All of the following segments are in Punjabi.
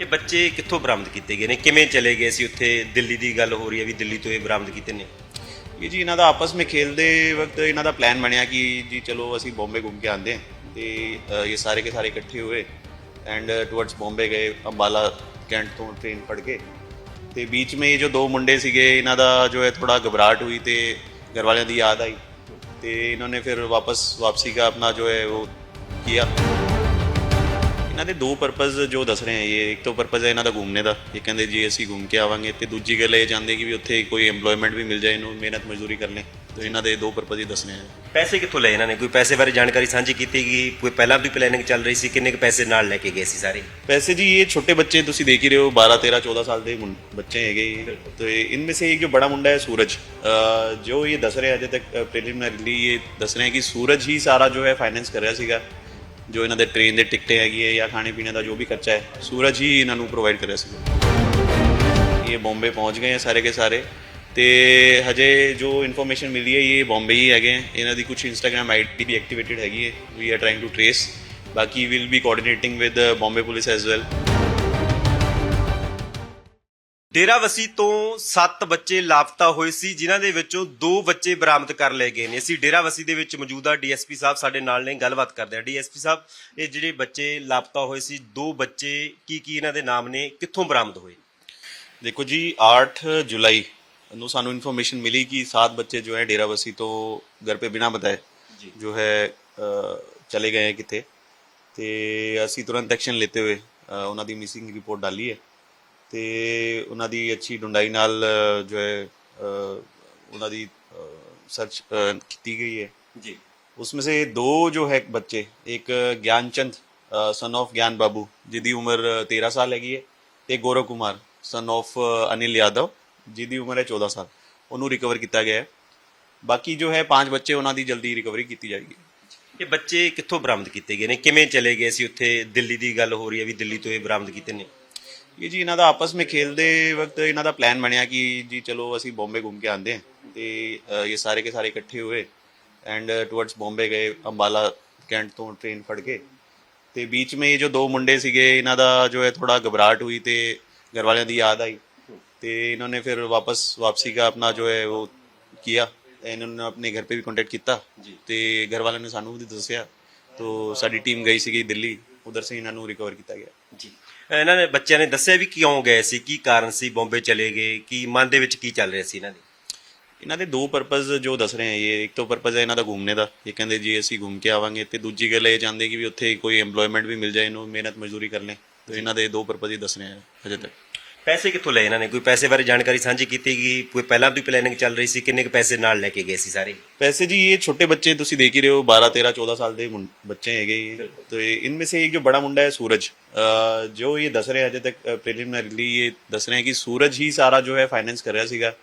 ਇਹ ਬੱਚੇ ਕਿੱਥੋਂ ਬਰਾਮਦ ਕੀਤੇ ਗਏ ਨੇ? ਕਿਵੇਂ ਚਲੇ ਗਏ ਸੀ ਉੱਥੇ? ਦਿੱਲੀ ਦੀ ਗੱਲ ਹੋ ਰਹੀ ਹੈ ਵੀ ਦਿੱਲੀ ਤੋਂ ਇਹ ਬਰਾਮਦ ਕੀਤੇ ਨੇ। ਵੀ ਜੀ, ਇਹਨਾਂ ਦਾ ਆਪਸ ਵਿੱਚ ਖੇਲਦੇ ਵਕਤ ਇਹਨਾਂ ਦਾ ਪਲਾਨ ਬਣਿਆ ਕਿ ਜੀ ਚਲੋ ਅਸੀਂ ਬੰਬੇ ਘੁੰਮ ਕੇ ਆਂਦੇ ਤੇ ਇਹ ਸਾਰੇ ਕੇ ਸਾਰੇ ਇਕੱਠੇ ਹੋਏ ਐਂਡ ਟੁਵਰਡਸ ਬੰਬੇ ਗਏ, ਅੰਬਾਲਾ ਕੈਂਟ ਤੋਂ ਟ੍ਰੇਨ ਫੜ ਕੇ ਤੇ ਵਿੱਚ ਮੇ ਜੋ ਦੋ ਮੁੰਡੇ ਸੀਗੇ, ਇਹਨਾਂ ਦਾ ਜੋ ਹੈ ਥੋੜਾ ਘਬਰਾਹਟ ਹੋਈ ਤੇ ਘਰ ਵਾਲਿਆਂ ਦੀ ਯਾਦ ਆਈ ਤੇ ਇਹਨਾਂ ਨੇ ਫਿਰ ਵਾਪਸ, ਵਾਪਸੀ ਦਾ ਆਪਣਾ ਜੋ ਹੈ ਉਹ किया ਇਹਨਾਂ ਦੇ ਦੋ ਪਰਪਸ ਜੋ ਦੱਸ ਰਹੇ ਹੈ ਇਹ ਇੱਕ ਤਾਂ ਪਰਪਸ ਹੈ ਇਹਨਾਂ ਦਾ ਘੁੰਮਨੇ ਦਾ। ਇਹ ਕਹਿੰਦੇ ਜੀ ਅਸੀਂ ਘੁੰਮ ਕੇ ਆਵਾਂਗੇ ਤੇ ਦੂਜੀ ਗੱਲ ਇਹ ਚਾਹੁੰਦੇ ਕਿ ਵੀ ਉੱਥੇ ਕੋਈ EMPLOYMENT ਵੀ ਮਿਲ ਜਾਏ ਇਹਨੂੰ ਮਿਹਨਤ ਮਜ਼ਦੂਰੀ ਕਰ ਲੈ ਤੇ ਇਹਨਾਂ ਦੇ ਦੋ ਪਰਪਸ ਹੀ ਦੱਸਨੇ ਆ। ਪੈਸੇ ਕਿੱਥੋਂ ਲਏ ਇਹਨਾਂ ਨੇ? ਕੋਈ ਪੈਸੇ ਬਾਰੇ ਜਾਣਕਾਰੀ ਸਾਂਝੀ ਕੀਤੀ ਗਈ? ਕੋਈ ਪਹਿਲਾਂ ਵੀ ਪਲੈਨਿੰਗ ਚੱਲ ਰਹੀ ਸੀ? ਕਿੰਨੇ ਕ ਪੈਸੇ ਨਾਲ ਲੈ ਕੇ ਗਏ ਸੀ ਸਾਰੇ? ਪੈਸੇ ਜੀ ਇਹ ਛੋਟੇ ਬੱਚੇ ਤੁਸੀਂ ਦੇਖ ਹੀ ਰਹੇ ਹੋ 12 13 14 ਸਾਲ ਦੇ ਬੱਚੇ ਹੈਗੇ। ਤੇ ਇਨਮੇ ਸੇ ਇੱਕ ਜੋ ਬੜਾ ਮੁੰਡਾ ਹੈ ਸੂਰਜ। ਜੋ ਇਹ ਦੱਸ ਰਹੇ ਅਜੇ ਤੱਕ ਪ੍ਰੀਲਿਮਿਨਰੀ ਇਹ ਦੱਸ ਰਹੇ ਕਿ ਸੂਰਜ ਹੀ ਸਾਰਾ ਜੋ ਹੈ ਫਾਈਨੈਂਸ ਕਰ ਰਿਹਾ ਸੀਗਾ। ਜੋ ਇਹਨਾਂ ਦੇ ਟ੍ਰੇਨ ਦੇ ਟਿਕਟੇ ਹੈਗੀ ਹੈ ਜਾਂ ਖਾਣੇ ਪੀਣੇ ਦਾ ਜੋ ਵੀ ਖਰਚਾ ਹੈ, ਸੂਰਜ ਹੀ ਇਹਨਾਂ ਨੂੰ ਪ੍ਰੋਵਾਈਡ ਕਰਿਆ ਸੀ। ਇਹ ਬੰਬੇ ਪਹੁੰਚ ਗਏ ਹੈ ਸਾਰੇ ਕੇ ਸਾਰੇ। ਤੇ ਹਜੇ ਜੋ ਇਨਫੋਰਮੇਸ਼ਨ ਮਿਲੀ ਹੈ, ਇਹ ਬੰਬੇ ਹੀ ਹੈਗੇ ਹੈ। ਇਹਨਾਂ ਦੀ ਕੁਝ ਇੰਸਟਾਗ੍ਰam ਆਈਡੀ ਵੀ ਐਕਟੀਵੇਟਿਡ ਹੈਗੀ ਹੈ। We are trying to trace ਬਾਕੀ will be coordinating with Bombay police as well ਡੇਰਾਵਸੀ ਤੋਂ 7 ਬੱਚੇ ਲਾਪਤਾ ਹੋਏ ਸੀ ਜਿਨ੍ਹਾਂ ਦੇ ਵਿੱਚੋਂ 2 ਬੱਚੇ ਬਰਾਮਦ ਕਰ ਲਏ ਗਏ ਨੇ ਅਸੀਂ ਡੇਰਾਵਸੀ ਦੇ ਵਿੱਚ ਮੌਜੂਦਾ ਡੀਐਸਪੀ ਸਾਹਿਬ ਸਾਡੇ ਨਾਲ ਨੇ ਗੱਲਬਾਤ ਕਰਦੇ ਆ ਡੀਐਸਪੀ ਸਾਹਿਬ ਇਹ ਜਿਹੜੇ ਬੱਚੇ ਲਾਪਤਾ ਹੋਏ ਸੀ 2 ਬੱਚੇ ਕੀ ਕੀ ਇਹਨਾਂ ਦੇ ਨਾਮ ਨੇ ਕਿੱਥੋਂ ਬਰਾਮਦ ਹੋਏ देखो जी 8 जुलाई ਨੂੰ ਸਾਨੂੰ ਇਨਫੋਰਮੇਸ਼ਨ ਮਿਲੀ ਕਿ 7 ਬੱਚੇ ਜੋ ਹੈ ਡੇਰਾਬੱਸੀ ਤੋਂ ਘਰ पे ਬਿਨਾ ਬਤਾਏ ਜੀ। ਜੋ ਹੈ ਅ, ਚਲੇ ਗਏ ਹੈ ਕਿਤੇ ਤੇ ਅਸੀਂ ਤੁਰੰਤ ਐਕਸ਼ਨ ਲੈਤੇ ਹੋਏ ਅ, ਉਹਨਾਂ ਦੀ ਮਿਸਿੰਗ ਰਿਪੋਰਟ ਡਾਲੀ ਹੈ ਤੇ ਉਹਨਾਂ ਦੀ ਅੱਛੀ ਡੁੰਡਾਈ ਨਾਲ ਅ, ਜੋ ਹੈ ਅ, ਉਹਨਾਂ ਦੀ ਸਰਚ ਕੀਤੀ ਗਈ ਹੈ ਜੀ उसमें से दो जो है बच्चे एक ज्ञानचंद सन ऑफ ज्ञान बाबू जिदी उम्र तेरह साल हैगी है ਤੇ ਗੌਰਵ ਕੁਮਾਰ ਸਨ of ਅਨਿਲ ਯਾਦਵ ਜਿਹਦੀ ਉਮਰ ਹੈ 14 ਸਾਲ ਉਹਨੂੰ ਰਿਕਵਰ ਕੀਤਾ ਗਿਆ ਹੈ ਬਾਕੀ ਜੋ ਹੈ ਪੰਜ ਬੱਚੇ ਉਹਨਾਂ ਦੀ ਜਲਦੀ ਰਿਕਵਰੀ ਕੀਤੀ ਜਾਏਗੀ ਇਹ ਬੱਚੇ ਕਿੱਥੋਂ ਬਰਾਮਦ ਕੀਤੇ ਗਏ ਨੇ ਕਿਵੇਂ ਚਲੇ ਗਏ ਸੀ ਉੱਥੇ ਦਿੱਲੀ ਦੀ ਗੱਲ ਹੋ ਰਹੀ ਹੈ ਵੀ ਦਿੱਲੀ ਤੋਂ ਇਹ ਬਰਾਮਦ ਕੀਤੇ ਨੇ ਇਹ ਜੀ ਇਹਨਾਂ ਦਾ ਆਪਸ ਵਿੱਚ ਖੇਲਦੇ ਵਕਤ ਇਹਨਾਂ ਦਾ ਪਲਾਨ ਬਣਿਆ ਕਿ ਜੀ ਚਲੋ ਅਸੀਂ ਬੰਬੇ ਘੁੰਮ ਕੇ ਆਂਦੇ ਹਾਂ ਤੇ ਇਹ ਸਾਰੇ ਕੇ ਸਾਰੇ ਇਕੱਠੇ ਹੋਏ ਐਂਡ ਟੁਵਰਡਸ ਬੰਬੇ ਗਏ ਅੰਬਾਲਾ ਕੈਂਟ ਤੋਂ ਟ੍ਰੇਨ ਫੜ ਕੇ ਤੇ ਵਿੱਚ ਮੇ ਇਹ ਜੋ ਦੋ ਮੁੰਡੇ ਸੀਗੇ ਇਹਨਾਂ ਦਾ ਜੋ ਹੈ ਥੋੜਾ ਘਬਰਾਹਟ ਹੋਈ ਤੇ ਘਰ ਵਾਲਿਆਂ ਦੀ ਯਾਦ ਆਈ ਤੇ ਇਹਨਾਂ ਨੇ ਫਿਰ ਵਾਪਸ ਵਾਪਸੀ ਦਾ ਆਪਣਾ ਜੋ ਹੈ ਉਹ ਕੀਆ ਇਹਨਾਂ ਨੇ ਆਪਣੇ ਘਰ 'ਤੇ ਵੀ ਕੰਟੈਕਟ ਕੀਤਾ ਤੇ ਘਰ ਵਾਲਿਆਂ ਨੇ ਸਾਨੂੰ ਵੀ ਦੱਸਿਆ। ਤੋਂ ਸਾਡੀ ਟੀਮ ਗਈ ਸੀਗੀ ਦਿੱਲੀ ਉਧਰ ਸੇ ਇਹਨਾਂ ਨੂੰ ਰਿਕਵਰ ਕੀਤਾ ਗਿਆ। ਜੀ। ਇਹਨਾਂ ਨੇ ਬੱਚਿਆਂ ਨੇ ਦੱਸਿਆ ਵੀ ਕਿਉਂ ਗਏ ਸੀ ਕੀ ਕਾਰਨ ਸੀ ਬੰਬੇ ਚਲੇ ਗਏ ਕੀ ਮਨ ਦੇ ਵਿੱਚ ਕੀ ਚੱਲ ਰਿਹਾ ਸੀ ਇਹਨਾਂ ਦੇ? ਇਹਨਾਂ ਦੇ ਦੋ ਪਰਪਸ ਜੋ ਦੱਸ ਰਹੇ ਆ ਇਹ ਇੱਕ ਤਾਂ ਪਰਪਸ ਹੈ ਇਹਨਾਂ ਦਾ ਘੁੰਮਣੇ ਦਾ। ਇਹ ਕਹਿੰਦੇ ਜੀ ਅਸੀਂ ਘੁੰਮ ਕੇ ਆਵਾਂਗੇ ਤੇ ਦੂਜੀ ਗੱਲ ਇਹ ਚਾਹੁੰਦੇ ਕਿ ਵੀ ਉੱਥੇ ਕੋਈ EMPLOYMENT ਵੀ ਮਿਲ ਜਾਏ ਇਹਨੂੰ ਮਿਹਨਤ ਮਜ਼ਦੂਰੀ ਕਰ ਲੈ ਤੇ ਇਹਨਾਂ ਦੇ ਦੋ ਪਰਪਸ ਹੀ ਦੱਸ ਰਹੇ ਆ ਹਜੇ ਤੱਕ। ਪੈਸੇ ਕਿੱਥੋਂ ਲਏ ਇਹਨਾਂ ਨੇ ਕੋਈ ਪੈਸੇ ਬਾਰੇ ਜਾਣਕਾਰੀ ਸਾਂਝੀ ਕੀਤੀ ਗਈ ਕੋਈ ਪਹਿਲਾਂ ਵੀ ਪਲੈਨਿੰਗ ਚੱਲ ਰਹੀ ਸੀ ਕਿੰਨੇ ਕੁ ਪੈਸੇ ਨਾਲ ਲੈ ਕੇ ਗਏ ਸੀ ਸਾਰੇ वैसे जी ये छोटे बच्चे तुसी देख ही रहे हो 12 13 14 साल ਦੇ ਮੁੰ- ਬੱਚੇ ਹੈਗੇ ये तो ये- इनमें से एक जो बड़ा मुंडा है सूरज अ, जो ये दस रहे हैं अजय तक प्रिलिमिनरीली ये दस रहे हैं कि सूरज ही सारा जो है फाइनेंस ਕਰ ਰਿਹਾ ਸੀਗਾ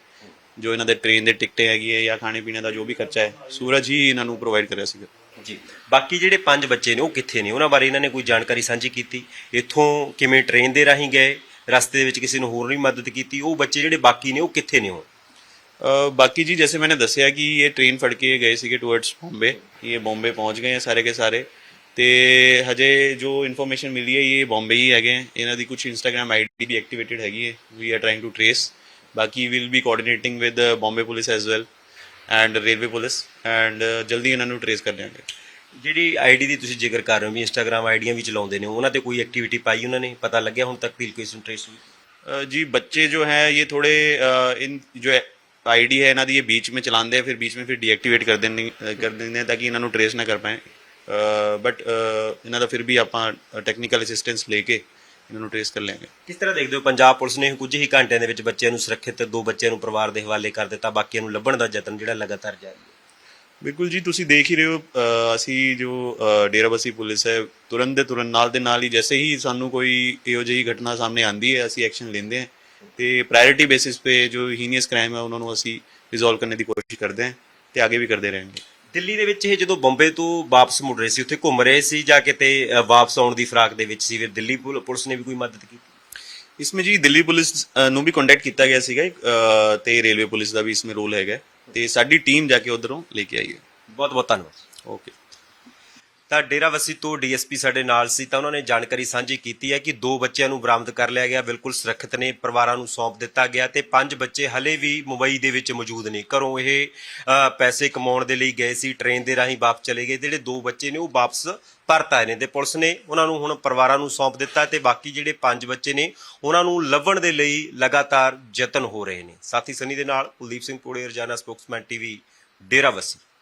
ਜੋ ਇਹਨਾਂ ਦੇ ਟ੍ਰੇਨ ਦੇ ਟਿਕਟੇ ਹੈਗੀ ਹੈ ਜਾਂ ਖਾਣੇ ਪੀਣੇ ਦਾ ਜੋ ਵੀ ਖਰਚਾ ਹੈ ਸੂਰਜ ਹੀ ਇਹਨਾਂ ਨੂੰ ਪ੍ਰੋਵਾਈਡ ਕਰ ਰਿਹਾ ਸੀਗਾ ਜੀ ਬਾਕੀ ਜਿਹੜੇ ਪੰਜ ਬੱਚੇ ਨੇ ਉਹ ਕਿੱਥੇ ਨੇ ਉਹਨਾਂ ਬਾਰੇ ਇਹਨਾਂ ਨੇ ਕੋਈ ਜਾਣਕਾਰੀ ਸਾਂਝੀ ਕੀਤੀ ਇੱਥੋਂ ਕਿਵੇਂ ਟ੍ਰੇਨ ਦੇ ਰਾਹੀਂ ਗਏ ਰਸਤੇ ਦੇ ਵਿੱਚ ਕਿਸੇ ਨੂੰ ਹੋਰ ਨਹੀਂ ਮਦਦ ਕੀਤੀ ਉਹ ਬੱਚੇ ਜਿਹੜੇ ਬਾਕੀ ਨੇ ਉਹ ਕਿੱਥੇ ਨੇ ਉਹ ਅ, ਬਾਕੀ ਜੀ ਜੈਸੇ ਮੈंने ਦੱਸਿਆ ਕਿ ਇਹ ਟ੍ਰੇਨ ਫੜ ਕੇ ਗਏ ਸੀਗੇ ਟੁਵਰਡਸ ਬੰਬੇ ਇਹ ਬੰਬੇ ਪਹੁੰਚ ਗਏ ਹੈ ਸਾਰੇ ਕੇ ਸਾਰੇ। ਤੇ ਹਜੇ ਜੋ ਇਨਫੋਰਮੇਸ਼ਨ ਮਿਲੀ ਹੈ ਇਹ ਬੰਬੇ ਹੀ ਹੈਗੇ ਹੈ। ਇਹਨਾਂ ਦੀ ਕੁਝ ਇੰਸਟਾਗ੍ਰam ਆਈਡੀ ਵੀ ਐਕਟੀਵੇਟਿਡ ਹੈਗੀ ਹੈ। We are trying to trace ਬਾਕੀ will be coordinating with Bombay police as well and railway police and ਜਲਦੀ ਇਹਨਾਂ ਨੂੰ ਟ੍ਰੇਸ ਕਰ ਦਿਆਂਗੇ ਜਿਹੜੀ ਆਈਡੀ ਦੀ ਤੁਸੀਂ ਜ਼ਿਕਰ ਕਰ ਰਹੇ ਹੋ ਵੀ ਇੰਸਟਾਗ੍ਰam ਆਈਡੀਆਂ ਵੀ ਚਲਾਉਂਦੇ ਨੇ ਉਹਨਾਂ ਤੇ ਕੋਈ ਐਕਟੀਵਿਟੀ ਪਾਈ ਉਹਨਾਂ ਨੇ ਪਤਾ ਲੱਗਿਆ ਹੁਣ ਤੱਕ ਕੋਈ ਟ੍ਰੇਸ ਹੋਈ अ, जी बच्चे जो हैं ये थोड़े अ, इन जो आईडी है ਇਹਨਾਂ ਦੀ ਇਹ बीच में ਚਲਾਉਂਦੇ ਆ ਫਿਰ बीच में फिर डीएक्टिवेट ਕਰ ਦੇਣੀ ਕਰ ਦਿੰਦੇ ਆ ਤਾਂ ਕਿ ਇਹਨਾਂ ਨੂੰ ਟ੍ਰੇਸ ਨਾ ਕਰ ਪਾਏ ਬਟ ਇਹਨਾਂ ਦਾ ਫਿਰ ਵੀ ਆਪਾਂ ਟੈਕਨੀਕਲ ਅਸਿਸਟੈਂਸ ਲੈ ਕੇ ਇਹਨਾਂ ਨੂੰ ਟ੍ਰੇਸ ਕਰ ਲਾਂਗੇ ਕਿਸ ਤਰ੍ਹਾਂ ਦੇਖਦੇ ਹੋ ਪੰਜਾਬ ਪੁਲਿਸ ਨੇ ਕੁਝ ਹੀ ਘੰਟਿਆਂ ਦੇ ਵਿੱਚ ਬੱਚਿਆਂ ਨੂੰ ਸੁਰੱਖਿਅਤ ਦੋ ਬੱਚਿਆਂ ਨੂੰ ਪਰਿਵਾਰ ਦੇ ਹਵਾਲੇ ਕਰ ਦਿੱਤਾ ਬਾਕੀਆਂ ਨੂੰ ਲੱਭਣ ਦਾ ਯਤਨ ਜਿਹੜਾ ਲਗਾਤਾਰ ਜਾਰੀ ਹੈ ਬਿਲਕੁਲ ਜੀ ਤੁਸੀਂ ਦੇਖ ਹੀ ਰਹੇ ਹੋ ਅਸੀਂ ਜੋ ਡੇਰਾਬੱਸੀ ਪੁਲਿਸ ਹੈ ਤੁਰੰਤ ਦੇ ਤੁਰੰਤ ਨਾਲ ਦੇ ਨਾਲ ਹੀ ਜੈਸੇ ਹੀ ਸਾਨੂੰ ਕੋਈ ਇਹੋ ਜਿਹੀ ਘਟਨਾ ਸਾਹਮਣੇ ਆਂਦੀ ਹੈ ਅਸੀਂ ਐਕਸ਼ਨ ਲੈਂਦੇ ਹਾਂ ਤੇ ਪ੍ਰਾਇੋਰਟੀ ਬੇਸਿਸ ਤੇ ਜੋ ਹੀਨੀਅਸ ਕ੍ਰਾਈਮ ਹੈ ਉਹਨਾਂ ਨੂੰ ਅਸੀਂ ਰਿਜ਼ੋਲਵ ਕਰਨ ਦੀ ਕੋਸ਼ਿਸ਼ ਕਰਦੇ ਹਾਂ ਤੇ ਅੱਗੇ ਵੀ ਕਰਦੇ ਰਹਾਂਗੇ ਦਿੱਲੀ ਦੇ ਵਿੱਚ ਇਹ ਜਦੋਂ ਬੰਬੇ ਤੋਂ ਵਾਪਸ ਮੁੜ ਰਹੇ ਸੀ ਉੱਥੇ ਘੁੰਮ ਰਹੇ ਸੀ ਜਾਂ ਕਿਤੇ ਵਾਪਸ ਆਉਣ ਦੀ ਫਰਾਕ ਦੇ ਵਿੱਚ ਸੀ ਫਿਰ ਦਿੱਲੀ ਪੁਲ- ਪੁਲਿਸ ਨੇ ਵੀ ਕੋਈ ਮਦਦ ਕੀਤੀ? ਇਸਮੇ ਜੀ ਦਿੱਲੀ ਪੁਲਿਸ ਨੂੰ ਵੀ ਕੰਟੈਕਟ ਕੀਤਾ ਗਿਆ ਸੀਗਾ ਤੇ ਰੇਲਵੇ ਪੁਲਿਸ ਦਾ ਵੀ ਇਸਮੇ ਰੋਲ ਹੈਗਾ। ਤੇ ਸਾਡੀ ਟੀਮ ਜਾ ਕੇ ਉਧਰੋਂ ਲੈ ਕੇ ਆਈ ਹੈ। ਬਹੁਤ ਬਹੁਤ ਧੰਨਵਾਦ। ਓਕੇ। ਤਾਂ ਡੇਰਾਵਸੀ ਤੋਂ ਡੀਐਸਪੀ ਸਾਡੇ ਨਾਲ ਸੀ ਤਾਂ ਉਹਨਾਂ ਨੇ ਜਾਣਕਾਰੀ ਸਾਂਝੀ ਕੀਤੀ ਹੈ ਕਿ ਦੋ ਬੱਚਿਆਂ ਨੂੰ ਬਰਾਮਦ ਕਰ ਲਿਆ ਗਿਆ, ਬਿਲਕੁਲ ਸੁਰੱਖਿਅਤ ਨੇ, ਪਰਿਵਾਰਾਂ ਨੂੰ ਸੌਂਪ ਦਿੱਤਾ ਗਿਆ ਤੇ ਪੰਜ ਬੱਚੇ ਹਲੇ ਵੀ ਮੁੰਬਈ ਦੇ ਵਿੱਚ ਮੌਜੂਦ ਨੇ। ਘਰੋਂ ਇਹ ਪੈਸੇ ਕਮਾਉਣ ਦੇ ਲਈ ਗਏ ਸੀ, ਟ੍ਰੇਨ ਦੇ ਰਾਹੀਂ ਵਾਪਸ ਚਲੇ ਗਏ, ਜਿਹੜੇ ਦੋ ਬੱਚੇ ਨੇ ਉਹ ਵਾਪਸ ਪਰਤ ਆਏ ਨੇ ਤੇ ਪੁਲਿਸ ਨੇ ਉਹਨਾਂ ਨੂੰ ਹੁਣ ਪਰਿਵਾਰਾਂ ਨੂੰ ਸੌਂਪ ਦਿੱਤਾ ਤੇ ਬਾਕੀ ਜਿਹੜੇ ਪੰਜ ਬੱਚੇ ਨੇ ਉਹਨਾਂ ਨੂੰ ਲੱਭਣ ਦੇ ਲਈ ਲਗਾਤਾਰ ਯਤਨ ਹੋ ਰਹੇ ਨੇ। ਸਾਥੀ ਸਨੀ ਦੇ ਨਾਲ ਕੁਲਦੀਪ ਸਿੰਘ ਪੋੜੇ, ਰਜਾਨਾ ਸਪੋਕਸਮੈਨ ਟੀਵੀ ਡੇਰਾਵਸੀ